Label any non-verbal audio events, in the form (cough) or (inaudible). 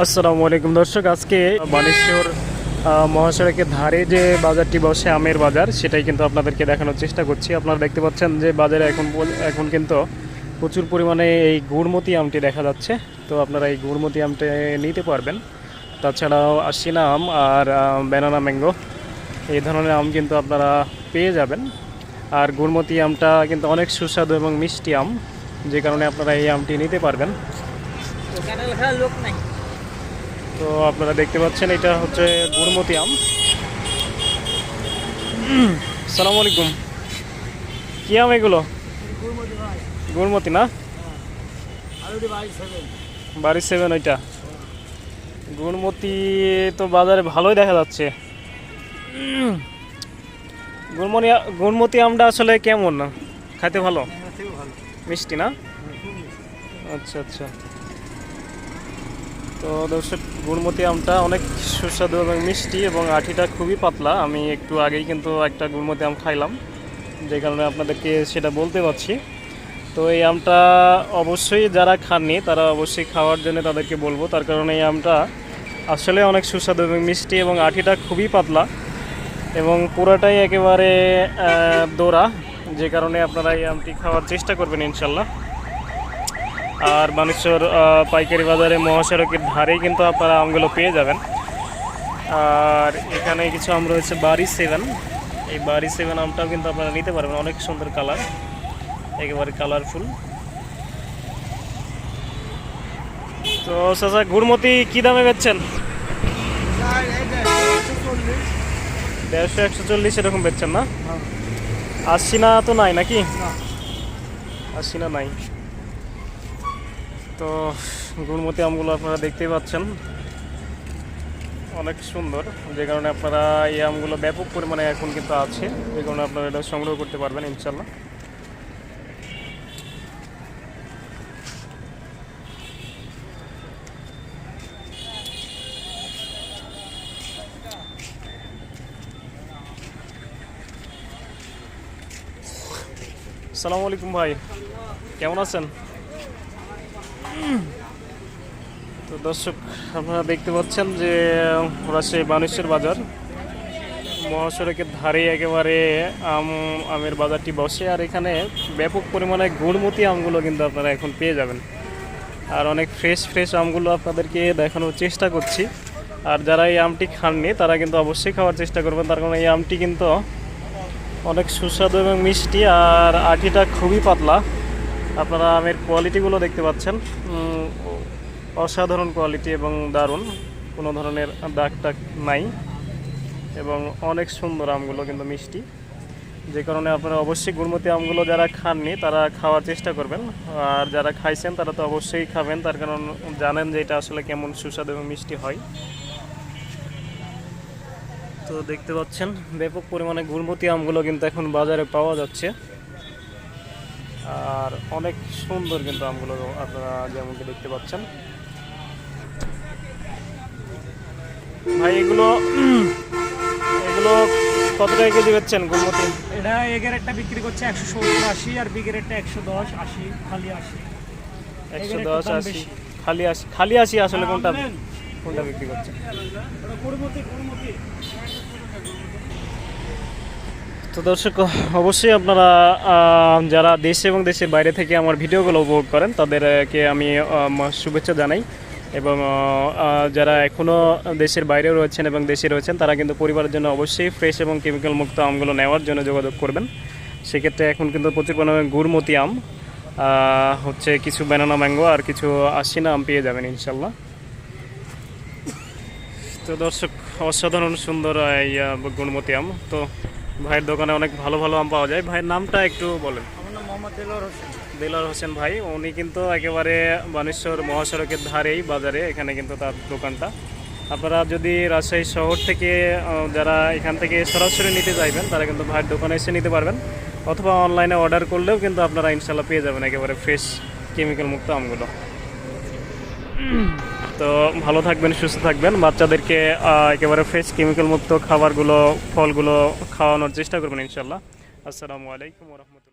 আসসালামু আলাইকুম দর্শক আজকে বানেশ্বর আহ, মহাসড়কের ধারে যে বাজারটি বসে আমের বাজার সেটাই কিন্তু আপনাদেরকে দেখানোর চেষ্টা করছি। আপনারা দেখতে পাচ্ছেন যে বাজারে এখন এখন কিন্তু প্রচুর পরিমাণে এই গুড়মতি আমটি দেখা যাচ্ছে। তো আপনারা এই গুড়মতি আমটি নিতে পারবেন। তাছাড়াও আশিনা আম আর ব্যানানা ম্যাঙ্গো এই ধরনের আম কিন্তু আপনারা পেয়ে যাবেন। আর গুড়মতি আমটা কিন্তু অনেক সুস্বাদু এবং মিষ্টি আম যে কারণে আপনারা এই আমটি নিতে পারবেন। লোক নাই। তো আপনারা দেখতে পাচ্ছেন এটা হচ্ছে গুড়মতি আম। সালাম আলাইকুম। কি আম এগুলো? গুড়মতি না? সেভেন বাড়ি সেভেন ওইটা। গুড়মতি তো বাজারে ভালোই দেখা যাচ্ছে। গুড়মনি গুড়মতি আমটা আসলে কেমন? না খাইতে ভালো? ভালো। মিষ্টি না? আচ্ছা আচ্ছা। তো দর্শক, গুড়মতি আমটা অনেক সুস্বাদু এবং মিষ্টি এবং আঠিটা খুবই পাতলা। আমি একটু আগেই কিন্তু একটা গুড়মতি আম খাইলাম, যে কারণে আপনাদেরকে সেটা বলতে পারছি। তো এই আমটা অবশ্যই যারা খাননি, তারা অবশ্যই খাওয়ার জন্য তাদেরকে বলব। তার কারণে এই আমটা আসলে অনেক সুস্বাদু এবং মিষ্টি এবং আঠিটা খুবই পাতলা এবং পুরোটাই একেবারে দোরা, যে কারণে আপনারা এই আমটি খাওয়ার চেষ্টা করবেন ইনশাল্লাহ। আর বানেশ্বর আহ, পাইকারি বাজারে মহাসড়কের ধারেই কিন্তু আপনারা আমগুলো পেয়ে যাবেন। আর এখানে কিছু আম রয়েছে বাড়ি সেভেন। এই বাড়ি সেভেন আমটাও কিন্তু আপনারা নিতে পারবেন অনেক সুন্দর কালার একেবারে কালারফুল। তো চাচা গুড়মতি কী দামে বেচছেন? দেড়শো একশো চল্লিশ এরকম বেচছেন না? আশি না তো নাই নাকি? আশি না নাই। তো গুড়মতি আমগুলো আপনারা দেখতেই পাচ্ছেন। অনেক সুন্দর। যে কারণে আপনারা এই আমগুলো ব্যাপক পরিমাণে এখন কিন্তু আছে। যে কারণে আপনারা এটা সংগ্রহ করতে পারবেন ইনশাল্লাহ সালামু আলাইকুম ভাই। কেমন আছেন? তো দর্শক, আপনারা দেখতে পাচ্ছেন যে রাজশাহী বানেশ্বর বাজার। মহাসড়কের ধারে একেবারে আম, আমের বাজারটি বসে, আর এখানে ব্যাপক পরিমাণে গুড়মতি আমগুলো কিন্তু আপনারা এখন পেয়ে যাবেন। আর অনেক ফ্রেশ ফ্রেশ আমগুলো আপনাদেরকে দেখানোর চেষ্টা করছি। আর যারা এই আমটি খাননি, তারা কিন্তু অবশ্যই খাওয়ার চেষ্টা করবেন। তার কারণ এই আমটি কিন্তু অনেক সুস্বাদু এবং মিষ্টি, আর আটিটা খুবই পাতলা। আপনারা আমের কোয়ালিটিগুলো দেখতে পাচ্ছেন। অসাধারণ কোয়ালিটি এবং দারুণ। কোনো ধরনের দাগ টাগ নাই এবং অনেক সুন্দর আমগুলো কিন্তু মিষ্টি। যে কারণে আপনারা অবশ্যই গুড়মতি আমগুলো যারা খাননি, তারা খাওয়ার চেষ্টা করবেন। আর যারা খাইছেন, তারা তো অবশ্যই খাবেন। তার কারণ জানেন যে এটা আসলে কেমন সুস্বাদু এবং মিষ্টি হয়। তো দেখতে পাচ্ছেন, ব্যাপক পরিমাণে গুড়মতি আমগুলো কিন্তু এখন বাজারে পাওয়া যাচ্ছে। আর অনেক সুন্দর কিন্তু আমগুলো আপনারা যেমনকি দেখতে পাচ্ছেন। ভাই এগুলো এগুলো কত টাকা কেজি বেচছেন গুড়মতি এটা এগের একটা বিক্রি করছে একশো সত্তর আশি আর বিগের একটা একশো দশ আশি খালি আশি। একশো দশ আশি খালি আশি খালি আশি আসলে কোনটা কোনটা বিক্রি কুড়মতি তো দর্শক, অবশ্যই আপনারা যারা দেশে এবং দেশের বাইরে থেকে আমার ভিডিওগুলো উপভোগ করেন, তাদেরকে আমি শুভেচ্ছা জানাই এবং যারা এখনও দেশের বাইরে রয়েছেন এবং দেশে রয়েছেন, তারা কিন্তু পরিবারের জন্য অবশ্যই ফ্রেশ এবং কেমিক্যাল মুক্ত আমগুলো নেওয়ার জন্য যোগাযোগ করবেন। সেক্ষেত্রে এখন কিন্তু প্রচুর পরিমাণে গুড়মতি আম হচ্ছে কিছু ব্যানানা ম্যাঙ্গো আর কিছু আশিনা আম পেয়ে যাবেন ইনশাল্লাহ। তো দর্শক, অসাধারণ সুন্দর এই গুণমতি আম। তো ভাইয়ের দোকানে অনেক ভালো ভালো আম পাওয়া যায়। ভাইয়ের নামটা একটু বলেন। আমার নাম মোহাম্মদ দেলোয়ার হোসেন। দেলার হোসেন ভাই উনি কিন্তু একেবারে বানেশ্বর মহাসড়কের ধারেই বাজারে এখানে কিন্তু তার দোকানটা। আপনারা যদি রাজশাহী শহর থেকে যারা এখান থেকে সরাসরি নিতে চাইবেন তারা কিন্তু ভাইয়ের দোকানে এসে নিতে পারবেন। অথবা অনলাইনে অর্ডার করলেও কিন্তু আপনারা ইনশাল্লাহ পেয়ে যাবেন একেবারে ফ্রেশ কেমিক্যাল মুক্ত আমগুলো। (clears throat) তো ভালো থাকবেন, সুস্থ থাকবেন। বাচ্চাদেরকে একেবারে ফ্রেশ কেমিক্যাল মুক্ত খাবারগুলো, ফলগুলো খাওয়ানোর চেষ্টা করবেন ইনশাল্লাহ আসসালামু আলাইকুম রহমতুল্লাহ।